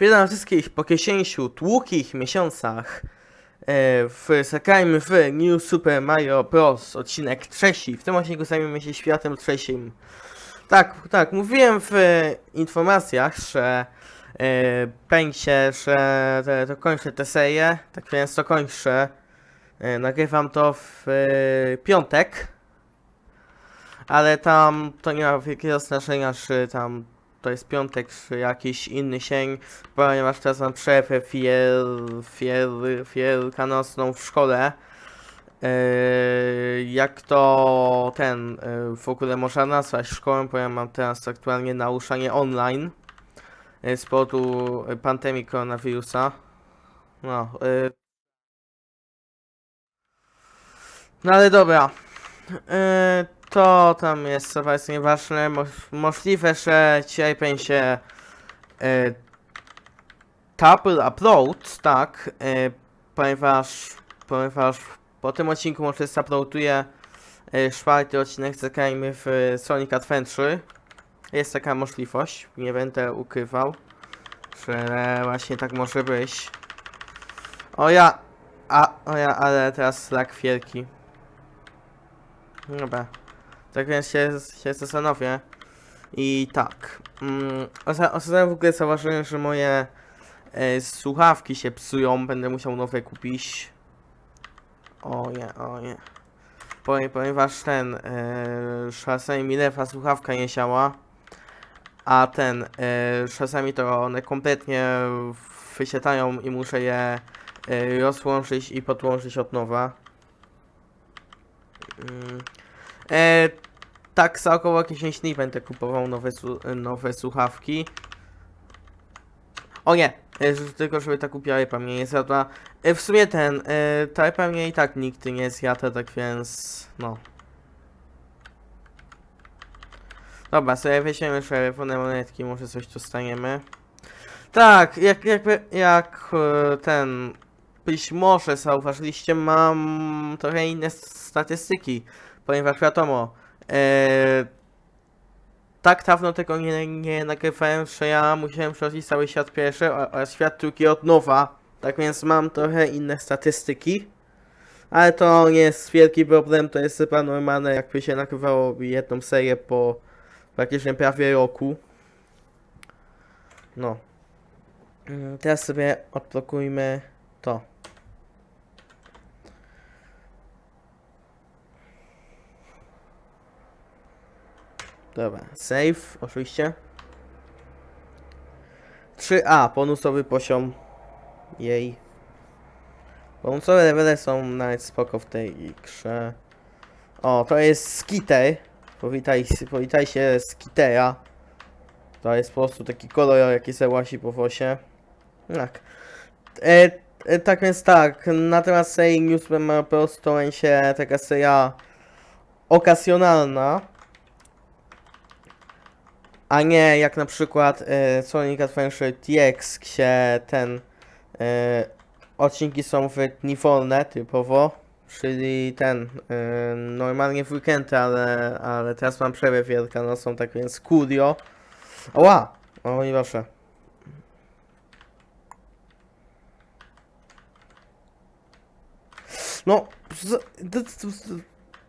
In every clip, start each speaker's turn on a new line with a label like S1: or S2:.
S1: Witam wszystkich po 10 długich miesiącach e, w w New Super Mario Bros. odcinek trzeci. W tym odcinku zajmiemy się światem trzecim. Tak, tak, mówiłem w informacjach, że e, będzie, że to, to kończę tę serię, tak więc to kończę. E, nagrywam to w piątek. Ale tam to nie ma wielkiego znaczenia, czy tam to jest piątek, czy jakiś inny dzień, ponieważ teraz mam przerwę wiel, wiel, wielkanocną w szkole. Yy, jak to ten yy, w ogóle można nazwać szkołą, bo ja mam teraz aktualnie nauczanie online yy, z powodu pandemii koronawirusa. No, no ale dobra. To tam jest co jest nieważne. Mo możliwe, że dzisiaj będzie double upload, tak, yy, ponieważ, ponieważ po tym odcinku może uploaduję yy, czwarty odcinek zagrajmy w Sonic Adventure. Jest taka możliwość, nie będę ukrywał, że właśnie tak może być. O ja, a, o ja, ale teraz lag wielki. Dobra. Tak więc się, się zastanowię. I tak. Mm, osta- ostatnio w ogóle zauważyłem, że moje e, słuchawki się psują. Będę musiał nowe kupić. O nie, o nie. Ponie- Ponieważ ten e, czasami mi lewa słuchawka nie siała. A ten e, czasami to one kompletnie wysiadają i muszę je e, rozłączyć i podłączyć od nowa. Mm. E, tak za około 10 dni będę kupował nowe, nowe słuchawki. O nie, e, tylko żeby ta kupiła iPa mnie nie zjadła. E, w sumie ten, e, ta iPa mnie i tak nigdy nie zjada, tak więc no. Dobra, sobie weźmiemy czerwone monetki, może coś dostaniemy. Tak, jak, jak e, ten, być może zauważyliście, mam trochę inne statystyki ponieważ wiadomo, e, tak dawno tego nie, nie nagrywałem, że ja musiałem przechodzić cały świat pierwszy, a świat drugi od nowa, tak więc mam trochę inne statystyki. Ale to nie jest wielki problem, to jest chyba normalne, jakby się nagrywało jedną serię po praktycznie prawie roku. No. Mm, Teraz sobie odblokujmy to. Dobra, save, oczywiście. 3A, bonusowy poziom. Jej. Bonusowe levele są nawet spoko w tej grze. O, to jest Skiter. Powitaj, powitaj się Skitera. To jest po prostu taki kolor, jaki se łasi po wosie. Tak. E, e, tak więc tak, na temat serii Newsman ma po prostu się taka seria okazjonalna. A nie jak na przykład e, Sonic Adventure DX, gdzie ten e, odcinki są w dni wolne typowo, czyli ten e, normalnie w weekendy, ale, ale teraz mam przerwę wielkanocną, tak więc Curio. Oła! O nie proszę. No, z,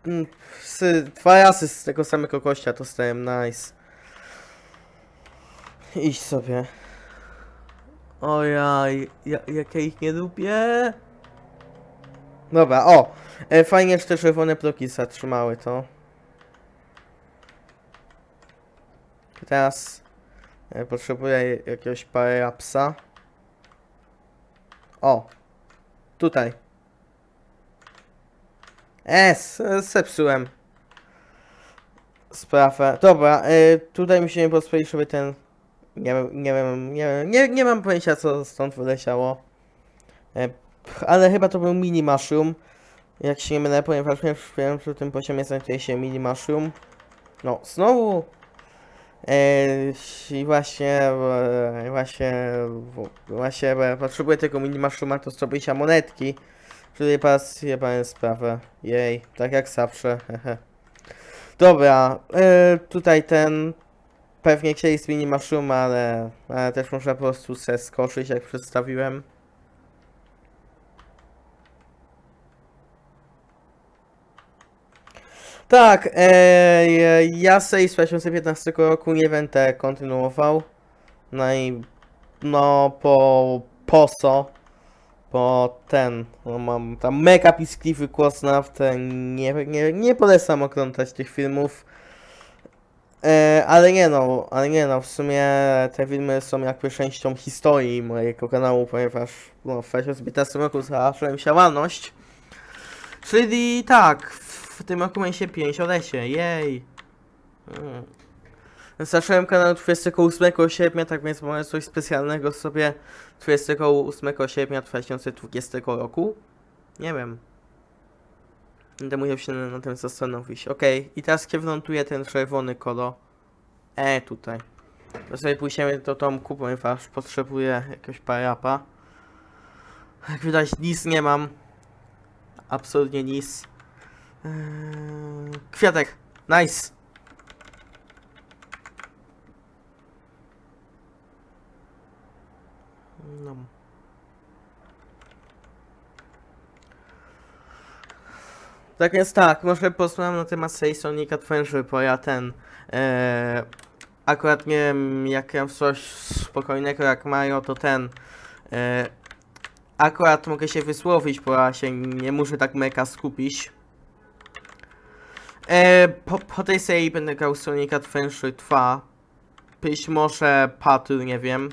S1: mm, dwa razy z tego samego kościa dostałem, nice. Idź sobie. Ojaj, ja, jak ja ich nie lubię. Dobra, o! E, fajnie, że te czerwone bloki zatrzymały to. Teraz e, potrzebuję jakiegoś parapsa. O! Tutaj. Es, zepsułem. Sprawę. Dobra, e, tutaj musimy pozwolić, żeby ten nie nie wiem, nie wiem, nie, nie mam pojęcia co stąd wyleciało. E, ale chyba to był mini mushroom. Jak się nie mylę, ponieważ w tym poziomie znajduje się mini mushroom. No, znowu. E, I właśnie, właśnie, właśnie potrzebuję tego mini mushrooma do zdobycia monetki. Czyli pas jebałem sprawę. Jej, tak jak zawsze. Dobra, e, tutaj ten pewnie chcieli zmienić mushroom, ale, ale też można po prostu skoczyć, jak przedstawiłem. Tak, e, ja Sei z 2015 roku nie będę kontynuował. No i no po poso, po ten, no mam tam mega piskliwy głos na nie, nie, nie polecam oglądać tych filmów. E, ale nie no, ale nie no, w sumie te filmy są jakby częścią historii mojego kanału, ponieważ no, w 2015 roku zacząłem działalność. Czyli tak, w tym roku ma się 5 lesie, jej. Mm. Zacząłem kanał 28 sierpnia, tak więc mamy coś specjalnego sobie 28 sierpnia 2020 roku. Nie wiem. Będę musiał się na tym zastanowić. Okej, i teraz kiewnątuję ten czerwony kolor. E, tutaj. To sobie pójdziemy do domku, ponieważ potrzebuję jakiegoś parapa. Jak widać, nic nie mam. Absolutnie nic. Eee, kwiatek. Nice. No. Tak więc tak, może posłucham na temat tej Sonic Adventure, bo ja ten e, akurat nie wiem, jak ja coś spokojnego jak Mario, to ten e, akurat mogę się wysłowić, bo ja się nie muszę tak mega skupić. E, po, po tej serii będę grał Sonic Adventure 2. Być może Patrol, nie wiem.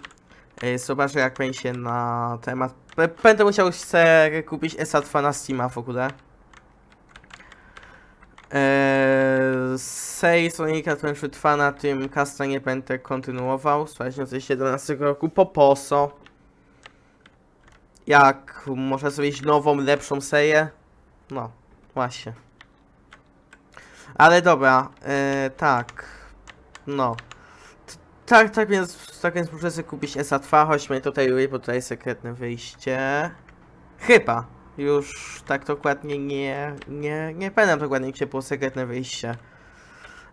S1: E, zobaczę jak będzie na temat. Będę musiał sobie kupić SA2 na Steama w ogóle. Eee, Sei Sonic Adventure 2 na tym kasta nie będę kontynuował z 2017 roku po POSO. Jak można zrobić nową, lepszą serię? No, właśnie. Ale dobra, e, tak. No. Tak, tak więc, tak więc muszę sobie kupić SA2, chodźmy tutaj, bo tutaj sekretne wyjście. Chyba. Już tak dokładnie nie, nie, nie pamiętam dokładnie gdzie było sekretne wyjście.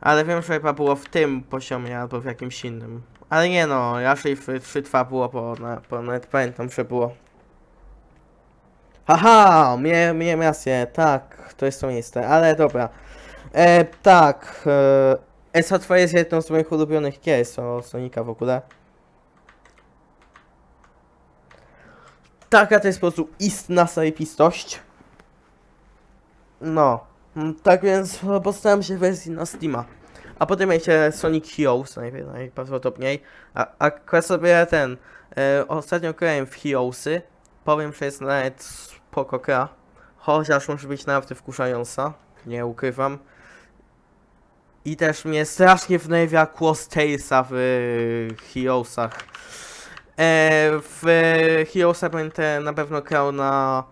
S1: Ale wiem, że chyba było w tym poziomie albo w jakimś innym. Ale nie no, raczej w 3.2 było, bo, na, bo nawet pamiętam, że było. Haha, mie, miałem rację, tak, to jest to miejsce, ale dobra. E, tak, e, SA2 jest jedną z moich ulubionych gier o Sonika w ogóle. Taka to jest po prostu istna zajebistość. No, mm, tak więc postaram się wersji na Steama. A potem będzie Sonic Heroes najpierw, najprawdopodobniej. A, a akurat sobie ten, e, ostatnio grałem w Heroesy. Powiem, że jest nawet spoko gra. Chociaż może być nawet wkurzająca, nie ukrywam. I też mnie strasznie wnerwia głos Talesa w Heroesach. E, w Heroesa będę na pewno grał na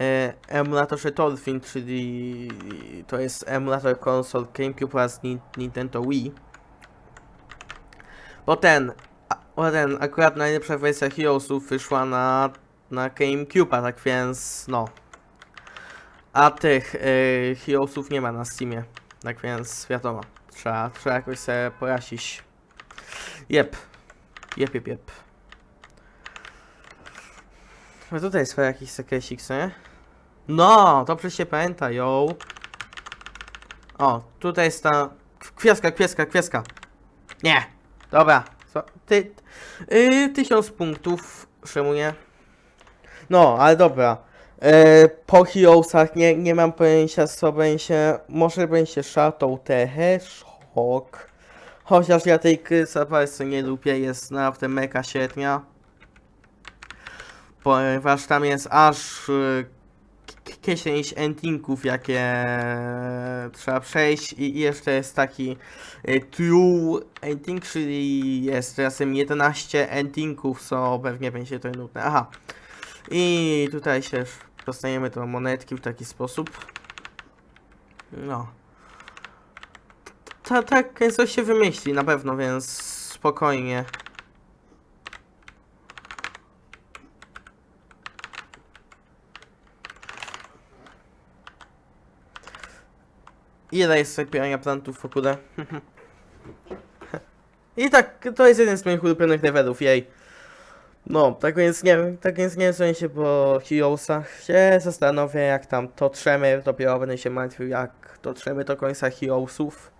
S1: e, emulatorze Dolphin, czyli to jest emulator konsol GameCube oraz Ni- Nintendo Wii. Bo ten, ten, akurat najlepsza wersja Heroesów wyszła na, na GameCube'a, tak więc no. A tych e, Heroesów nie ma na Steamie, tak więc wiadomo, trzeba, trzeba jakoś sobie porazić. Jep, jep, jep, jep. No tutaj chyba jakiś sekresik, co nie? No, dobrze się pamięta, yo. O, tutaj jest ta... Kwieska, kwieska, kwieska. Nie, dobra. Co? Ty... Yy, tysiąc punktów, szymuję. No, ale dobra. E, po Heroesach nie, nie mam pojęcia co będzie. Może będzie Shadow the Hedgehog. Chociaż ja tej gry bardzo nie lubię, jest naprawdę mega średnia ponieważ tam jest aż y, 10 endingów, jakie trzeba przejść i jeszcze jest taki y, true ending, czyli jest razem 11 endingów, co pewnie będzie to nudne. Aha. I tutaj się dostajemy do monetki w taki sposób. No. Ta, tak, coś się wymyśli na pewno, więc spokojnie. Ile jest zabierania plantów w ogóle? I tak, to jest jeden z moich ulubionych levelów, jej. No, tak więc nie wiem, tak więc nie wiem, się po Heroesach. Się zastanowię, jak tam to trzemy, dopiero będę się martwił, jak to trzemy do końca Heroesów.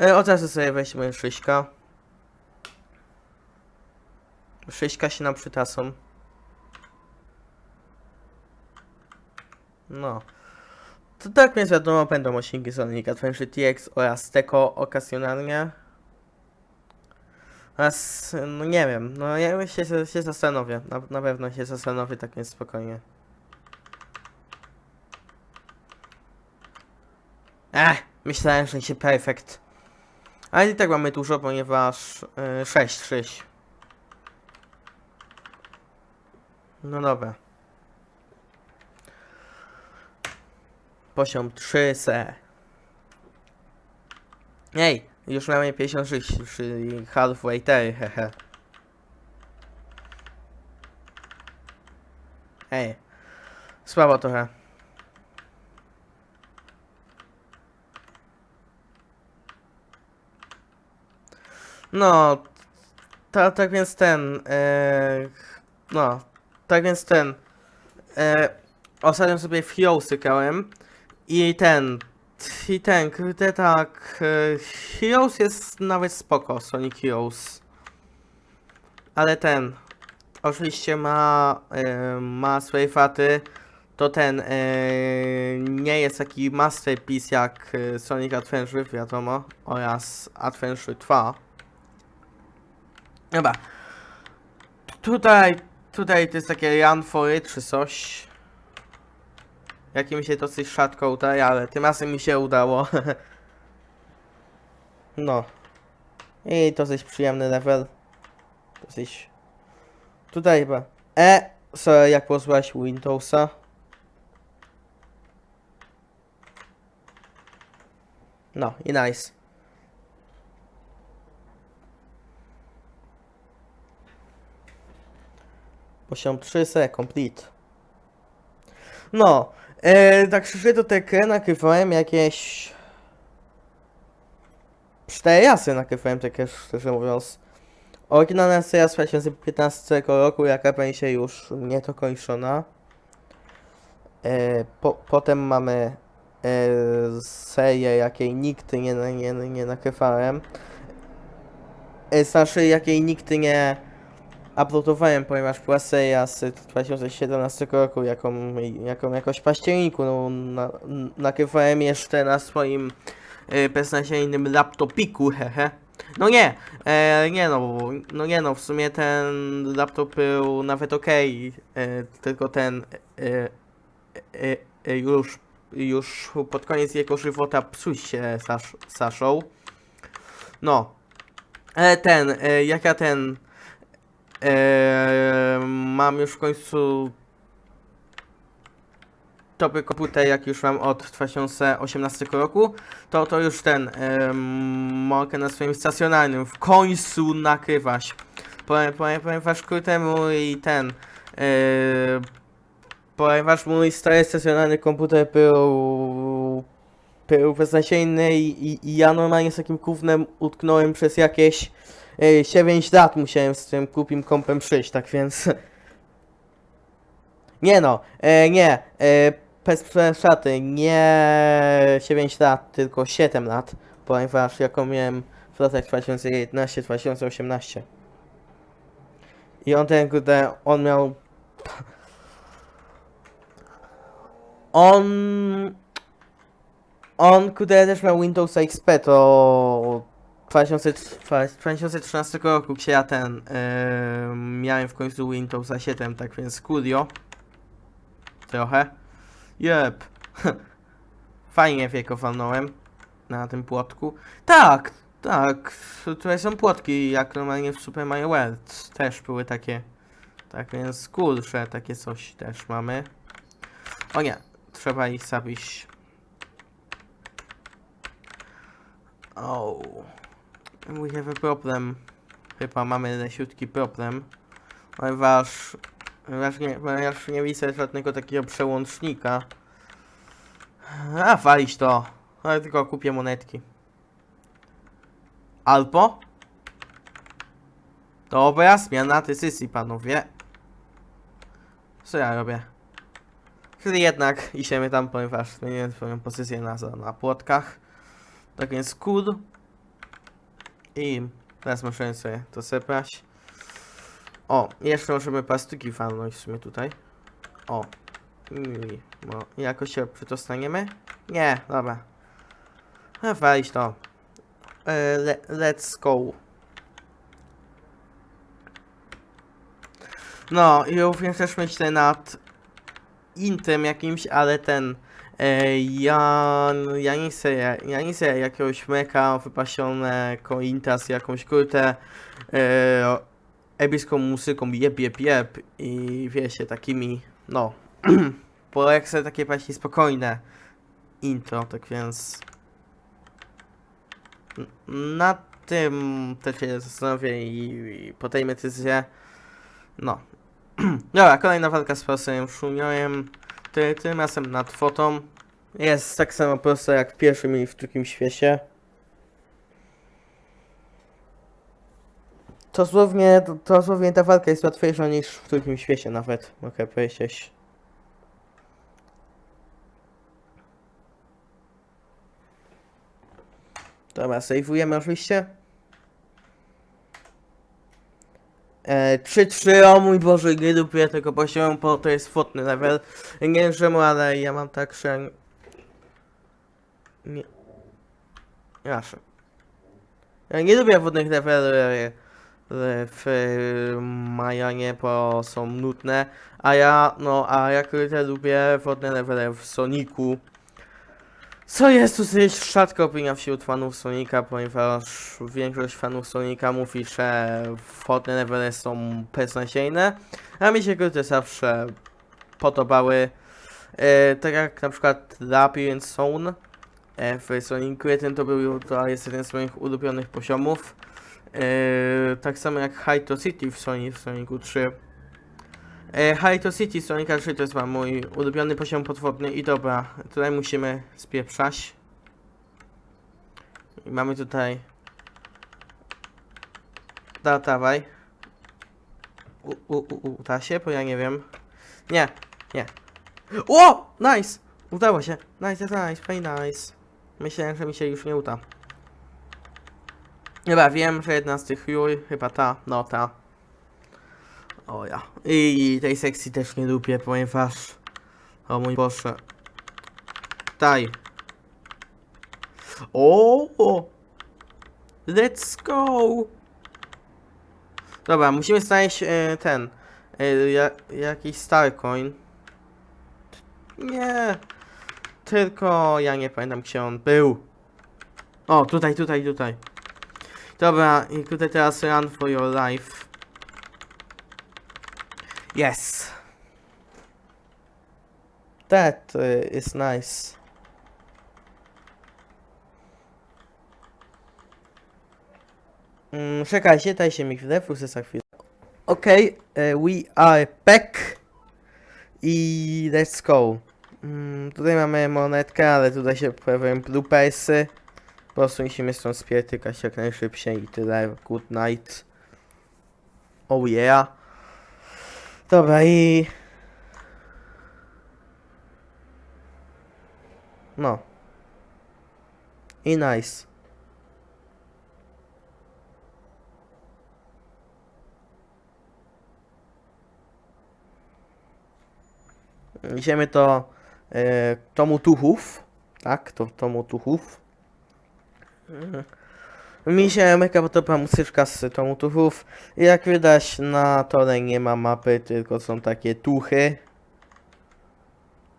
S1: E, od razu sobie weźmy szyśka. Szyśka się nam przytasą. No. To tak więc wiadomo, będą odcinki Sonic Adventure TX oraz Teko okazjonalnie. Oraz, no nie wiem, no ja się, się zastanowię, na, na pewno się zastanowię, tak więc spokojnie. Ech, myślałem, że się perfekt. Ale i tak mamy dużo, ponieważ yy, 6, 6. No dobra. Poziom 3 se. Ej, już mamy 56, czyli halfway there, hehe. Ej, słabo trochę. No, ta, tak więc ten, e, no, tak więc ten, e, ostatnio sobie w Hero sykałem i ten, i ten, kurde tak, e, Heroes jest nawet spoko, Sonic Heroes. Ale ten, oczywiście ma, e, ma swoje faty, to ten e, nie jest taki masterpiece jak Sonic Adventure, wiadomo, oraz Adventure 2. Dobra. Tutaj, tutaj to jest takie run for it, czy coś. Jakie mi się dosyć szatko udaje, ale tym razem mi się udało. no. I dosyć przyjemny level. Dosyć... Tutaj chyba... E! Sorry, jak pozwać Windowsa. No, i nice. Poziom 3 se, complete. No, e, tak szczerze do TK nagrywałem jakieś... 4 razy nagrywałem takie, szczerze mówiąc. Oryginalna seria z 2015 roku, jaka będzie już niedokończona. E, po, potem mamy e, serię, jakiej nigdy nie, nie, nie nagrywałem. E, znaczy, jakiej nigdy nie uploadowałem, ponieważ była seria z 2017 roku, jaką, jaką jakoś październiku, no, na, nagrywałem jeszcze na swoim e, beznadziejnym laptopiku, hehe. No nie, e, nie no, no nie no, w sumie ten laptop był nawet okej, e, tylko ten e, e, e, już, już pod koniec jego żywota psuł się zasz, zaszą. No, ale ten, e, jak ja ten Eee, mam już w końcu topy komputer, jak już mam od 2018 roku, to to już ten em, mogę na swoim stacjonarnym w końcu nakrywać. Powiem, powiem, ponieważ kurde mój ten eee, ponieważ mój stary stacjonarny komputer był był beznadziejny i, i, i ja normalnie z takim gównem utknąłem przez jakieś 9 lat musiałem z tym kupim kompem przyjść, tak więc... Nie no, e, nie, e, bez przesady, nie 9 lat, tylko 7 lat, ponieważ jaką miałem w latach 2011-2018. I on ten, kurde, on miał... On... On, kurde, też miał Windows XP, to 2013 roku, gdzie ja ten yy, miałem w końcu Windowsa 7, tak więc Studio. Trochę. Jep. Fajnie wieko walnąłem na tym płotku. Tak, tak. Tutaj są płotki, jak normalnie w Super Mario World. Też były takie. Tak więc kursze, takie coś też mamy. O nie, trzeba ich zabić. Oh. Have a problem. Chyba mamy lesiutki problem. Ponieważ... Ponieważ nie, ponieważ nie widzę żadnego takiego przełącznika. A, walić to. Ale tylko kupię monetki. Albo... Dobra, zmiana decyzji, panowie. Co ja robię? Czyli jednak idziemy tam, ponieważ zmieniłem swoją pozycję na, na płotkach. Tak więc cool. I teraz możemy sobie to zebrać. O, jeszcze możemy plastyki walnąć w sumie tutaj. O. I, no, jakoś się przedostaniemy? Nie, dobra. No, walić to. E, le, let's go. No i również też myślę nad intem jakimś, ale ten ja, ja nie chcę, ja nie chcę jakiegoś meka wypasionego inta z jakąś kurtę e, epicką muzyką jeb, jeb, jeb i wiecie, takimi, no bo jak chcę takie właśnie spokojne intro, tak więc n- nad tym też się zastanowię i, i podejmę decyzję. No. Dobra, kolejna walka z profesorem Szuniojem. Ty, tym razem nad fotą. Jest tak samo prosta jak w pierwszym i w drugim świecie. Dosłownie, dosłownie ta walka jest łatwiejsza niż w drugim świecie nawet, mogę powiedzieć. Dobra, sejwujemy oczywiście. E, 3-3, o mój Boże, nie lubię tego poziomu, bo to jest fotny level. Nie wiem czemu, ale ja mam tak, że... Nie... Jasne. Ja nie lubię wodnych leveli e, w e, Majanie, bo są nudne. A ja, no, a ja lubię wodne levele w Soniku. Co jest dosyć rzadka opinia wśród fanów Sonika, ponieważ większość fanów Sonika mówi, że wodne levele są beznadziejne, a mi się kurde zawsze podobały. E, tak jak na przykład Labyrinth Zone e, w Sonicu 1 to był to jest jeden z moich ulubionych poziomów. E, tak samo jak to City w, Sonic, w Sonicu 3. E, to City Sonika 3 to jest chyba mój ulubiony poziom podwodny i dobra, tutaj musimy spieprzać. I mamy tutaj... Da, dawaj. U, u, u, uda się? Bo ja nie wiem. Nie, nie. O! Nice! Udało się. Nice, nice, nice, very nice. Myślałem, że mi się już nie uda. Chyba wiem, że jedna z tych Yuri, chyba ta, no ta. O ja. I tej sekcji też nie lubię, ponieważ... O mój Boże. Daj. O! Let's go! Dobra, musimy znaleźć e, ten. E, ja, jakiś stary coin. Nie. Tylko ja nie pamiętam gdzie on był. O, tutaj, tutaj, tutaj. Dobra, i tutaj teraz run for your life. Yes. That uh, is nice. Mm, czekajcie, dajcie mi chwilę, za chwilę. Okej, okay, we are back. I let's go. Mm, tutaj mamy monetkę, ale tutaj się pojawiają bloopersy. Po prostu musimy stąd spierdykać jak najszybciej i tyle. Good night. Oh yeah. Dobra i... No. I nice. Idziemy do e, Tomu Tuchów. Tak, to Tomu Tuchów. Mhm. Mi się mega podoba muzyczka z Tomu Tuchów. Jak widać na tole nie ma mapy, tylko są takie tuchy.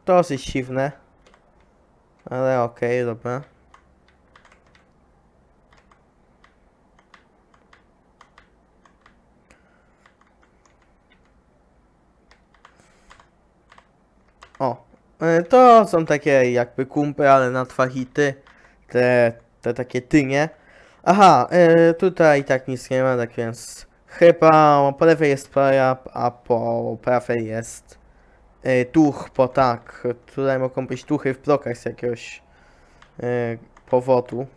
S1: Dosyć dziwne. Ale okej, dobra. O, e, to są takie jakby kumpy, ale na dwa hity. Te, te takie tynie. Aha, e, tutaj tak nic nie ma, tak więc chyba po lewej jest praja, a po prawej jest e, tuch, bo tak, tutaj mogą być tuchy w blokach z jakiegoś e, powodu.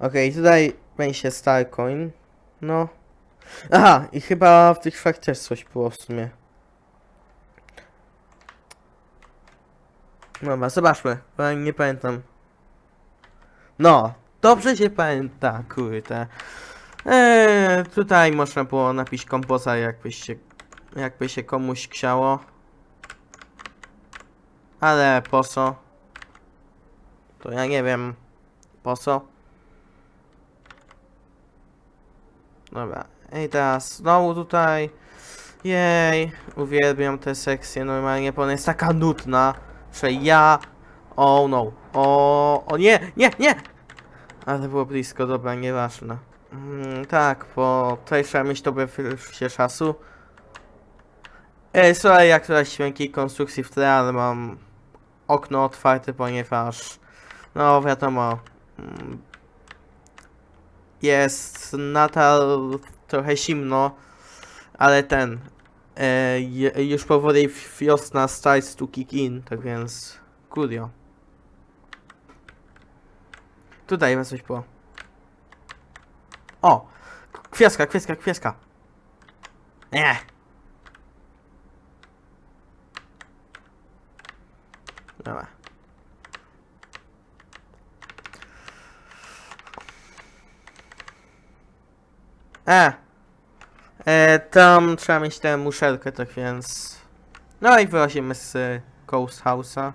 S1: Okej, tutaj będzie Starcoin. No. Aha, i chyba w tych szwach też coś było w sumie. Dobra, zobaczmy, bo nie pamiętam. No, dobrze się pamięta, kurde. Eee, tutaj można było napisać kompoza, jakby się, jakby się komuś chciało. Ale po co? To ja nie wiem. Po co? Dobra. I teraz znowu tutaj. Jej, uwielbiam tę sekcję normalnie, bo ona jest taka nudna, że ja... Oh no. O, o nie, nie, nie! Ale było blisko, dobra, nieważne. Mm, tak, bo tutaj trzeba mieć dobre się czasu. E, słuchaj, jak tutaj dźwięki konstrukcji w tle, ale mam okno otwarte, ponieważ no wiadomo mm, jest nadal trochę zimno, ale ten e, już powoli wiosna starts to kick in, tak więc kurio. Tutaj ma coś było. O! Kwieska, kwieska, kwieska. Nie. Dobra. E. e tam trzeba mieć tę muszelkę, tak więc... No i wyrazimy z Ghost House'a.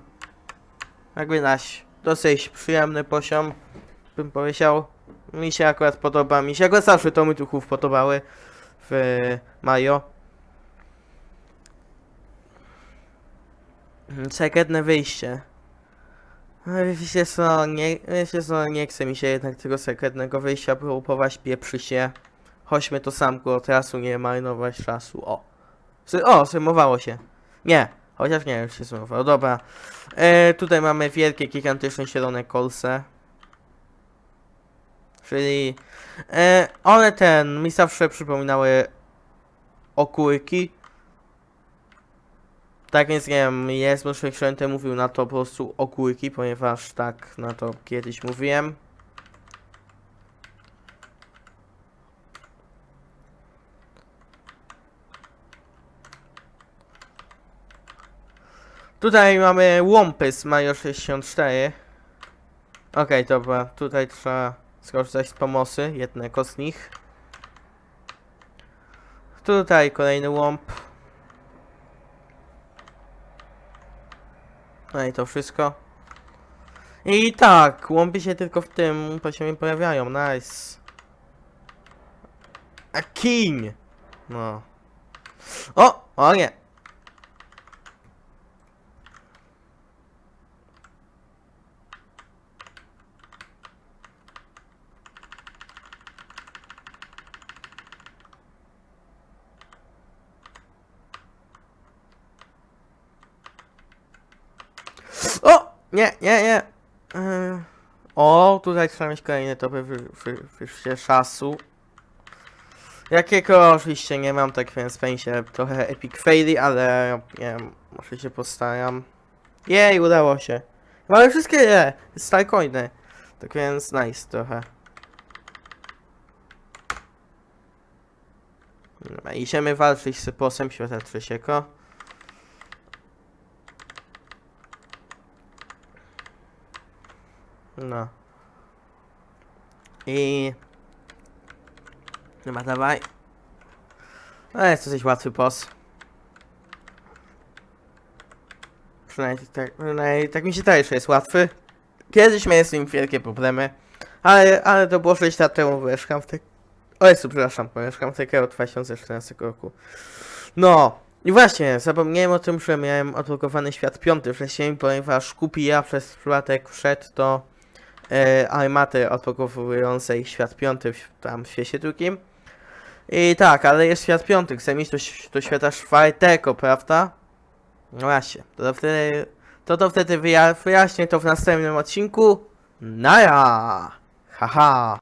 S1: Jak widać, dosyć przyjemny poziom, bym powiedział. Mi się akurat podoba, mi się akurat zawsze to mi duchów podobały w Mario. Sekretne wyjście. Wiecie co, nie, wiecie co, nie chce mi się jednak tego sekretnego wyjścia próbować, pieprzy się. Chodźmy to samku, teraz nie marnować czasu, o. Sy- O, symowało się. Nie, chociaż nie, już się symowało, dobra. E, tutaj mamy wielkie, gigantyczne, zielone kolce. Czyli e, one ten, mi zawsze przypominały okórki. Tak więc nie wiem, jest może Księty mówił na to po prostu okórki, ponieważ tak na to kiedyś mówiłem. Tutaj mamy łompy z Mario 64. Okej, dobra, tutaj trzeba skorzystać z pomocy jednego z nich. Tutaj kolejny łąb. No i to wszystko. I tak, łąby się tylko w tym poziomie pojawiają, nice. A king! No. O! O nie! O! Nie, nie, nie. Yy. O, tutaj trzeba mieć kolejne topy wy, wy, wyjście czasu. Jakiego oczywiście nie mam, tak więc będzie trochę epic faili, ale nie wiem, może się postaram. Jej, udało się. Ale wszystkie je, starcoiny. Tak więc nice trochę. Idziemy walczyć z posem świata trzeciego. No. I... Dobra, dawaj. No jest dosyć łatwy boss. Przynajmniej tak, przynajmniej tak mi się daje, że jest łatwy. Kiedyś miałem z nim wielkie problemy. Ale, ale to było 6 lat temu, mieszkam w tej... O Jezu, przepraszam, mieszkam w takiego 2014 roku. No. I właśnie, zapomniałem o tym, że miałem odblokowany świat piąty wcześniej, ponieważ kupi ja przez przypadek wszedł e, armaty odblokowującej świat piąty tam w świecie drugim. I tak, ale jest świat piąty, chcę mieć do, świata czwartego, prawda? No właśnie, to, to wtedy, to, to wtedy wyja wyjaśnię to w następnym odcinku. Nara! Haha!